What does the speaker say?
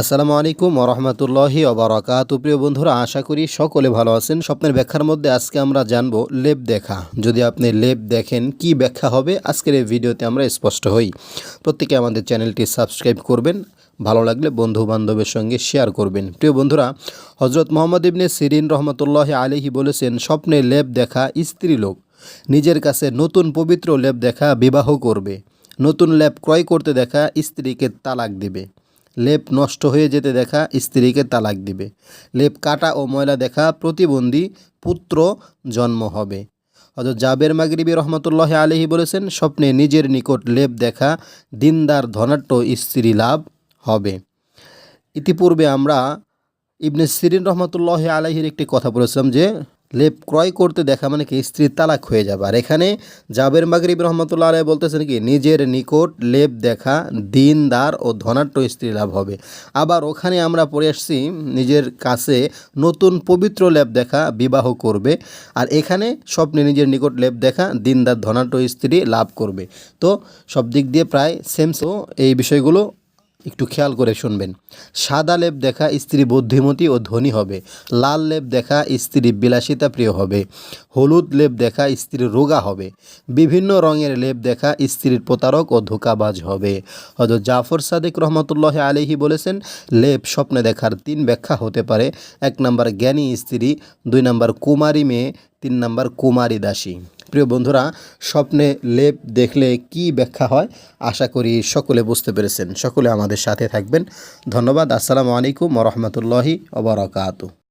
আসসালামু আলাইকুম ওরহমতুল্লাহি ওবরাকাত। প্রিয় বন্ধুরা, আশা করি সকলে ভালো আছেন। স্বপ্নের ব্যাখ্যার মধ্যে আজকে আমরা জানব লেপ দেখা। যদি আপনি লেপ দেখেন, কি ব্যাখ্যা হবে? আজকের এই ভিডিওতে আমরা স্পষ্ট হই। প্রত্যেকে আমাদের চ্যানেলটি সাবস্ক্রাইব করবেন, ভালো লাগলে বন্ধু বান্ধবের সঙ্গে শেয়ার করবেন। প্রিয় বন্ধুরা হজরত মোহাম্মদ ইবনে সিরিন রহমতুল্লাহ আলিহি বলেছেন, স্বপ্নে লেপ দেখা স্ত্রী লোক। নিজের কাছে নতুন পবিত্র লেপ দেখা বিবাহ করবে। নতুন লেপ ক্রয় করতে দেখা স্ত্রীকে তালাক দিবে। লেপ নষ্ট হয়ে যেতে দেখা স্ত্রীকে তালাক দিবে। লেপ কাটা ও ময়লা দেখা প্রতিবন্ধী পুত্র জন্ম হবে। অথচ জাবের মাগরিবি রহমতুল্লাহ আলহি বলেছেন, স্বপ্নে নিজের নিকট লেপ দেখা দিনদার ধনাট্য স্ত্রী লাভ হবে। ইতিপূর্বে আমরা ইবনে সিরিন রহমতুল্লাহ আলহির একটি কথা বলেছিলাম যে লেপ ক্রয় করতে দেখা মানে কি স্ত্রীর তালাক হয়ে যাবে। আর এখানে জাবের মাগরিব রহমতুল্লাহ আলাই বলতেছেন কি, নিজের নিকট লেপ দেখা দিনদার ও ধনাট্য স্ত্রী লাভ হবে। আবার ওখানে আমরা পড়ে আসছি, নিজের কাছে নতুন পবিত্র লেপ দেখা বিবাহ করবে, আর এখানে স্বপ্নে নিজের নিকট লেপ দেখা দিনদার ধনাট্য স্ত্রী লাভ করবে। তো সব দিক দিয়ে প্রায় সেম এই বিষয়গুলো একটু খেয়াল করে শুনবেন। সাদা লেপ দেখা স্ত্রী বুদ্ধিমতী ও ধনী হবে। লাল লেপ দেখা স্ত্রী বিলাসিতা প্রিয় হবে। হলুদ লেপ দেখা স্ত্রী রোগা হবে। বিভিন্ন রঙের লেপ দেখা স্ত্রীর প্রতারক ও ধোকাবাজ হবে। হয়তো জাফর সাদেক রহমতুল্লাহ আলিহি বলেছেন, লেপ স্বপ্নে দেখার তিন ব্যাখ্যা হতে পারে। এক নম্বর জ্ঞানী স্ত্রী, দুই নম্বর কুমারী মেয়ে, তিন নম্বর কুমারী দাসী। প্রিয় বন্ধুরা, স্বপ্নে লেপ দেখলে কি ব্যাখ্যা হয়? আশা করি সকলে বুঝতে পেরেছেন। সকলে আমাদের সাথে থাকবেন। ধন্যবাদ। আসসালামু আলাইকুম রহমতুল্লাহি ওবরাকাতু